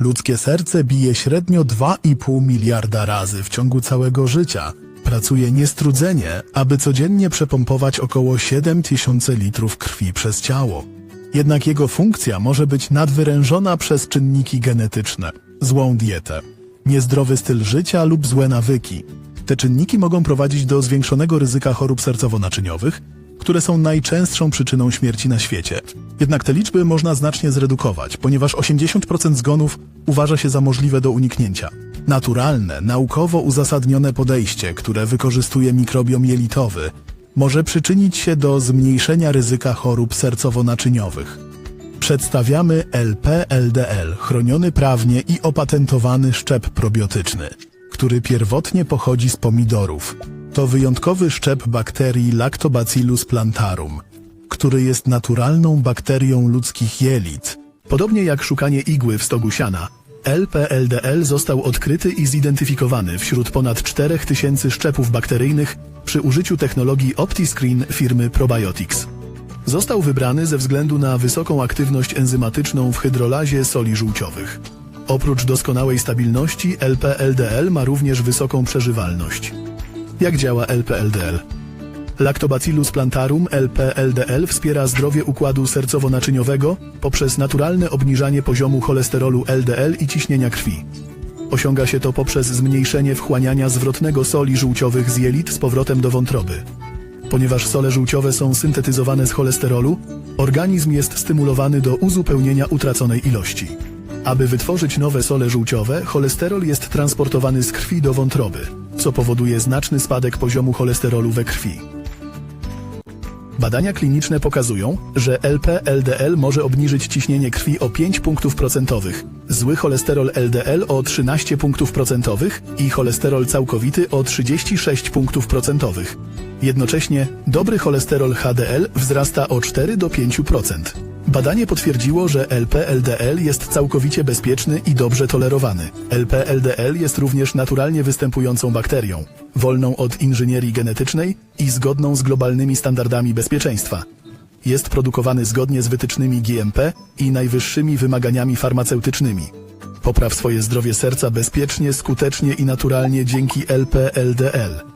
Ludzkie serce bije średnio 2,5 miliarda razy w ciągu całego życia. Pracuje niestrudzenie, aby codziennie przepompować około 7 tysięcy litrów krwi przez ciało. Jednak jego funkcja może być nadwyrężona przez czynniki genetyczne, złą dietę, niezdrowy styl życia lub złe nawyki. Te czynniki mogą prowadzić do zwiększonego ryzyka chorób sercowo-naczyniowych, które są najczęstszą przyczyną śmierci na świecie. Jednak te liczby można znacznie zredukować, ponieważ 80% zgonów uważa się za możliwe do uniknięcia. Naturalne, naukowo uzasadnione podejście, które wykorzystuje mikrobiom jelitowy, może przyczynić się do zmniejszenia ryzyka chorób sercowo-naczyniowych. Przedstawiamy LP-LDL, chroniony prawnie i opatentowany szczep probiotyczny, który pierwotnie pochodzi z pomidorów. To wyjątkowy szczep bakterii Lactobacillus plantarum, który jest naturalną bakterią ludzkich jelit. Podobnie jak szukanie igły w stogu siana, LP-LDL został odkryty i zidentyfikowany wśród ponad 4000 szczepów bakteryjnych przy użyciu technologii OptiScreen firmy Probiotics. Został wybrany ze względu na wysoką aktywność enzymatyczną w hydrolazie soli żółciowych. Oprócz doskonałej stabilności, LP-LDL ma również wysoką przeżywalność. Jak działa LP-LDL? Lactobacillus plantarum LP-LDL wspiera zdrowie układu sercowo-naczyniowego poprzez naturalne obniżanie poziomu cholesterolu LDL i ciśnienia krwi. Osiąga się to poprzez zmniejszenie wchłaniania zwrotnego soli żółciowych z jelit z powrotem do wątroby. Ponieważ sole żółciowe są syntetyzowane z cholesterolu, organizm jest stymulowany do uzupełnienia utraconej ilości. Aby wytworzyć nowe sole żółciowe, cholesterol jest transportowany z krwi do wątroby, co powoduje znaczny spadek poziomu cholesterolu we krwi. Badania kliniczne pokazują, że LP-LDL może obniżyć ciśnienie krwi o 5 punktów procentowych, zły cholesterol LDL o 13 punktów procentowych i cholesterol całkowity o 36 punktów procentowych. Jednocześnie dobry cholesterol HDL wzrasta o 4 do 5%. Badanie potwierdziło, że LP-LDL jest całkowicie bezpieczny i dobrze tolerowany. LP-LDL jest również naturalnie występującą bakterią, wolną od inżynierii genetycznej i zgodną z globalnymi standardami bezpieczeństwa. Jest produkowany zgodnie z wytycznymi GMP i najwyższymi wymaganiami farmaceutycznymi. Popraw swoje zdrowie serca bezpiecznie, skutecznie i naturalnie dzięki LP-LDL.